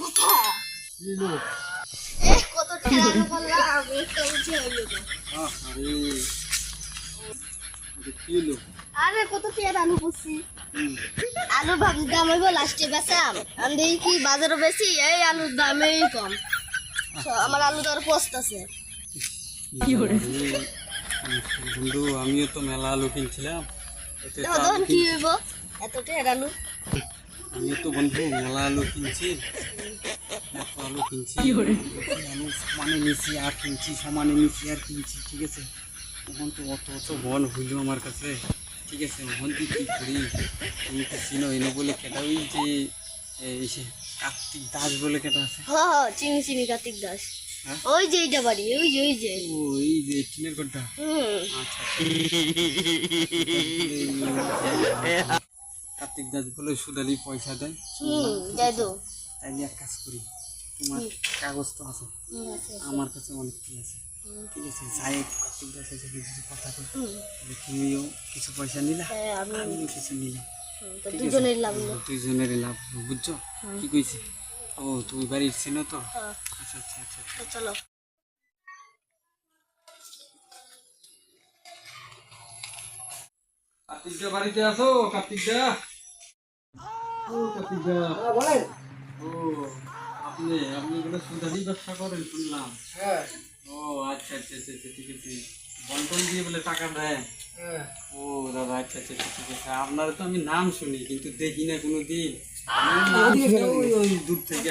কথা কত টাকা উঠে আরে কত আলু করছি? আলু ভাবছি দাম হইব লাস্টে বেচাম। আমি দেখি কি বাজারও বেশি এই আলুর দামেই কম। আমার আলু দর আরে, বন্ধু আমিও তো মেলা আলু কিনছিলাম। তখন কি হইব? এত টাকার আলু? আমিও তো বন্ধু মেলা আলু কিনছি আলু কিনছি আলু সমানে নিছি আর কিনছি সমানে নিছি আর কিনছি ঠিক আছে তখন তো অত অত বল হইল আমার কাছে ঠিক আছে তখন তুই কী করি তুমি তো চিনো এনে বলে কেটা ওই যে এই সে কার্তিক দাস বলে কেটা আছে হ হ চিনি চিনি কার্তিক দাস হ্যাঁ? ওই যে এইটা বাড়ি ওই যে ওই যে ও এই যে টিনের ঘরটা আচ্ছা কার্তিক দাস বলে সুদালি পয়সা দেয়। তাইলে এক কাজ করি। তোমার কাগজ তো আছে। আমার কাছে অনেক কি আছে। ঠিক আছে যাই কার্তিক দাসের সাথে কিছু কথা কই। তুমিও কিছু পয়সা নিলা হ্যাঁ, আমিও কিছু নিলাম। হুম, লাভ হলো। দুইজনেরই লাভ হলো, বুঝছ? কি কইছি? ও তুমি বাড়ির ছিল তো? হ্যাঁ, আচ্ছা আচ্ছা আচ্ছা চলো। কার্তিক দা বাড়িতে আসো কার্তিক দা? ও কার্তিক বলেন। ও আপনি আপনি এগুলো সুদালি ব্যবসা করেন শুনলাম। হ্যাঁ। ও আচ্ছা আচ্ছা আচ্ছা আচ্ছা, ঠিক আছে। বন্টন দিয়ে বলে টাকা দেয় হ্যাঁ। ও দাদা আচ্ছা আচ্ছা আচ্ছা, ঠিক আছে। আপনার তো আমি নাম শুনি কিন্তু দেখি না কোনো দিন ওই ওই দূর থেকে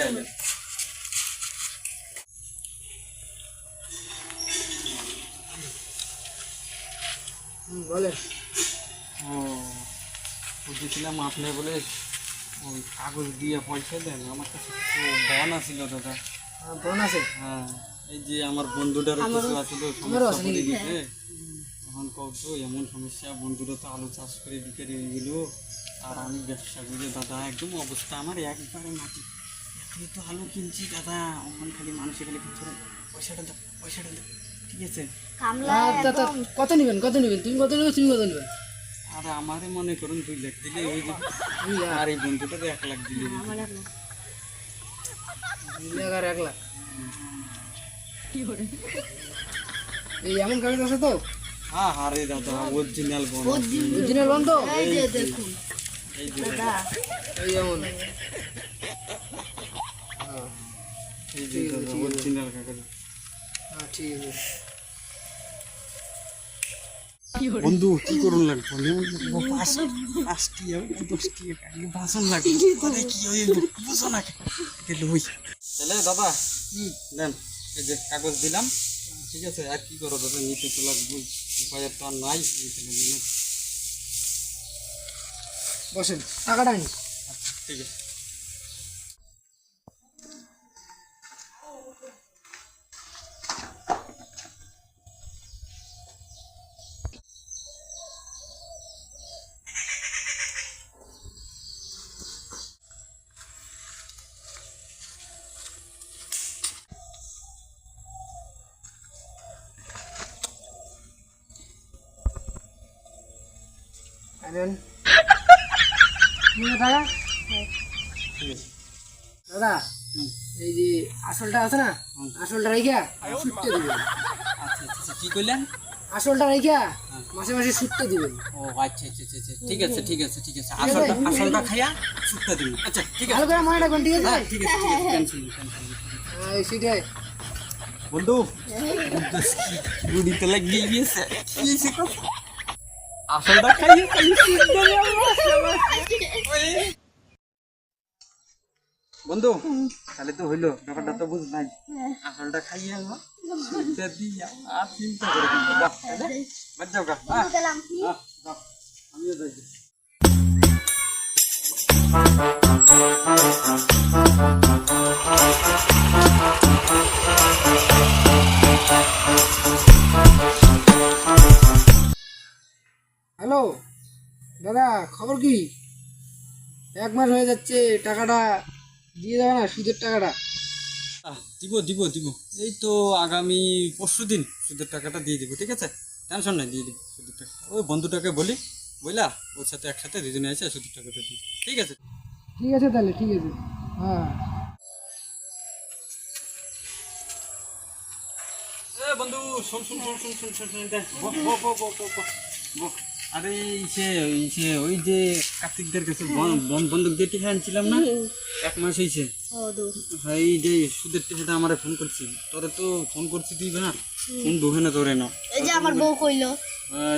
হুম, বলেন। ও বুঝেছিলাম আপনি বলে ওই কাগজ দিয়ে পয়সা দেন আমার কাছে কিছু বন আছিল দাদা। আমার আছে? হ্যাঁ এই যে আমার বন্ধুটারও কিছু আছিল সমস্যা করে নাকি? তখন কও তো এমন সমস্যা বন্ধুরা তো আলু চাষ করে বিক্রি হয়ে গেল। আর আমি ব্যবসা করে দাদা একদম অবস্থা আমার একবারে মাটি। এত তো আলু কিনছি দাদা। ওখানে খালি মানুষের খালি কিছু পয়সাটা দাও পয়সাটা দাও ঠিক আছে? কত নেবেন কত নেবেন? তুমি কত নেবে তুমি কত নেবে? আর আমারে মনে করুন দুই লাখ দিলে হয়ে যাবে আর এই বন্ধুটাতে এক লাখ দিলে হয়ে আর এক লাখ। এই এমন কাগজ আছে তো? হ্যাঁ আরে দাদা অরিজিনাল বন অরিজিনাল বন্ধ? এই যে দেখুন। এই যেমন এই যে দাদা অরিজিনাল কাগজ। হ্যাঁ ঠিক আছে। বন্ধু কি করুন লাগবো পাঁচটি দশটি বাসন লাগবে। তাহলে কি হইব বুঝো না গেল হই তাহলে দাদা দেন এই যে কাগজ দিলাম ঠিক আছে আর কি করো দাদা? নিতে তো লাগবে উপায় তো আর নাই নিতে লাগবে বসেন টাকাটা আচ্ছা ঠিক আছে। দাদা হুম। এই যে আসলটা আছে না? আসলটা রেখা সুটতে দিবেন। আচ্ছা আচ্ছা আচ্ছা, কি করলেন আসলটা রেখা মাসে মাসে সুটতে দিবেন। ও আচ্ছা আচ্ছা আচ্ছা আচ্ছা, ঠিক আছে ঠিক আছে ঠিক আছে। আসলটা আসলটা খাইয়া সুটটা দিন আচ্ছা ঠিক আছে। ভালো করে মনে রাখবেন ঠিক আছে? হ্যাঁ ঠিক আছে ঠিক আছে। টেনশন টেনশন নেই হ্যাঁ, এই সেটাই। বন্ধু গুড়িতে লাগিয়ে গিয়েছে। কি আসলটা বন্ধু তাহলে তো হইল ব্যাপারটা তো বুঝ নাই। আসলটা খাইয়ে চিন্তা করে। আমিও খবর কি? এক মাস হয়ে যাচ্ছে টাকাটা দিয়ে দেবে না সুদের টাকাটা। দিব দিব দিব। এই তো আগামী পরশু দিন সুদের টাকাটা দিয়ে দিব ঠিক আছে? টেনশন নাই দিয়ে দিব সুদের টাকা। ওই বন্ধুটাকে বলি বুঝলা ওর সাথে একসাথে দুজনে আছে সুদের টাকাটা দিই ঠিক আছে? ঠিক আছে তাহলে ঠিক আছে। হ্যাঁ। বন্ধু শোন শোন শোন শোন শোন শোন দেখ বক বক বক বক বক। আরে সে ওই যে কার্তিকদের কাছে দিয়ে টিকা আনছিলাম না? এক মাস হয়েছে এই যে সুদের টিকাটা আমার ফোন করছি। তোরে তো ফোন করছি তুই না? ফোন না তোরে না। এই যে আমার বউ কইলো।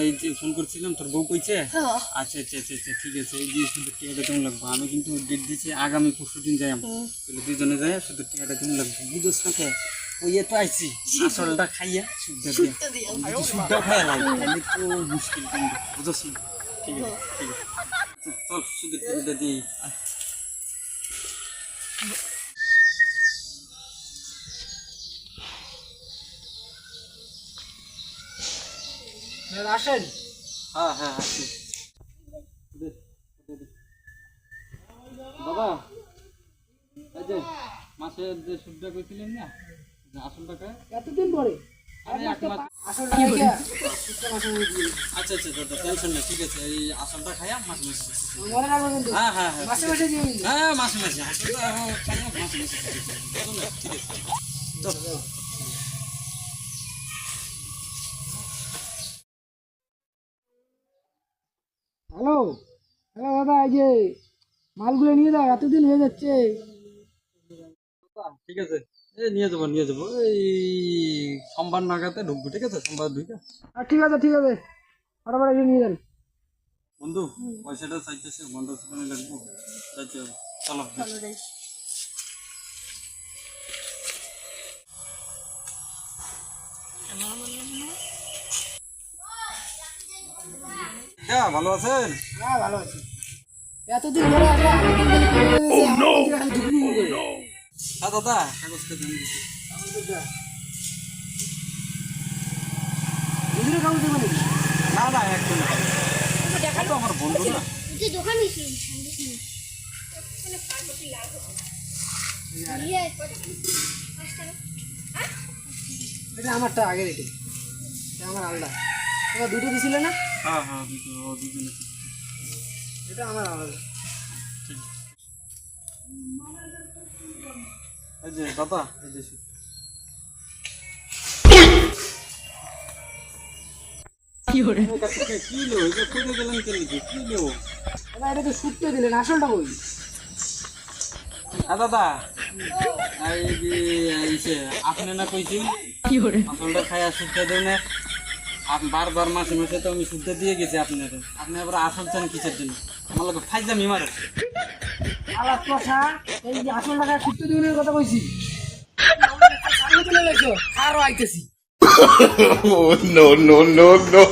এই যে ফোন করছিলাম তোর বউ কইছে? হ্যাঁ। আচ্ছা আচ্ছা আচ্ছা আচ্ছা ঠিক আছে। এই যে সুদের টিকাটা কেমন লাগবে। আমি কিন্তু ডেট দিচ্ছি আগামী পরশু দিন যাই। তাহলে দুজনে যাই সুদের টিকাটা তুমি লাগবে। বুঝোস না কে? ওই তো আইছি আসলটা খাইয়া সুদটা দিয়ে। সুদটা খাইয়া লাগে তাহলে তো মুশকিল কিন্তু বুঝোস না? ঠিক আছে ঠিক আছে। চল সুদের টিকাটা দিই আসেন। হ্যাঁ হ্যাঁ। বাবা এই যে মাসের যে সুদটা কইছিলেন না? এতদিন পরে। আচ্ছা আচ্ছা দাদা টেনশন নেই ঠিক আছে এই আসলটা কিন্তু। হ্যাঁ হ্যাঁ হ্যাঁ মাসে মাসে হ্যাঁ মাসে মাসে। আসলটা হ্যাঁ, মাসে মাসে দিচ্ছি। চলো না, ঠিক আছে। হ্যালো? হ্যালো দাদা এই যে মালগুলো নিয়ে যাও এতদিন হয়ে যাচ্ছে। ঠিক আছে। নিয়ে যাব নিয়ে যাব। এই সোমবার নাগাতে ঢুকবো ঠিক আছে? সোমবার ঢুকে আর ঠিক আছে ঠিক আছে। ফটাফট এসে নিয়ে যান। বন্ধু পয়সাটা চাইতেছে বন্ধু সেখানে লাগবো। চাইতে চলো চলো হ্যাঁ ভালো আছেন? হ্যাঁ ভালো আছি। এতদিন ধরে আমরা হ্যাঁ দাদা কাগজটা দিন দিচ্ছি। না না একদম না। তো আমার বন্ধু না? নিয়ে। ইয়ে, এটা আমারটা আগের এটি। এটা আমার আলাদা। তোমার দুটো দিছিলে না? হ্যাঁ হ্যাঁ দুটো দুজনে এটা আমার আলাদা। ঠিক এই যে দাদা এই যে আপনি না আসলটা খাইয়া দেন বারবার মাসে মাসে তো আমি সুদটা দিয়ে গেছি আপনার। আপনি আবার আসল চান কিসের জন্য? আমার লোক ফাইজামি মারে। আলাপ কথা এই যে আসল টাকা সুটতে দিনের কথা কইছি। আরও আইতেছি। No no no no.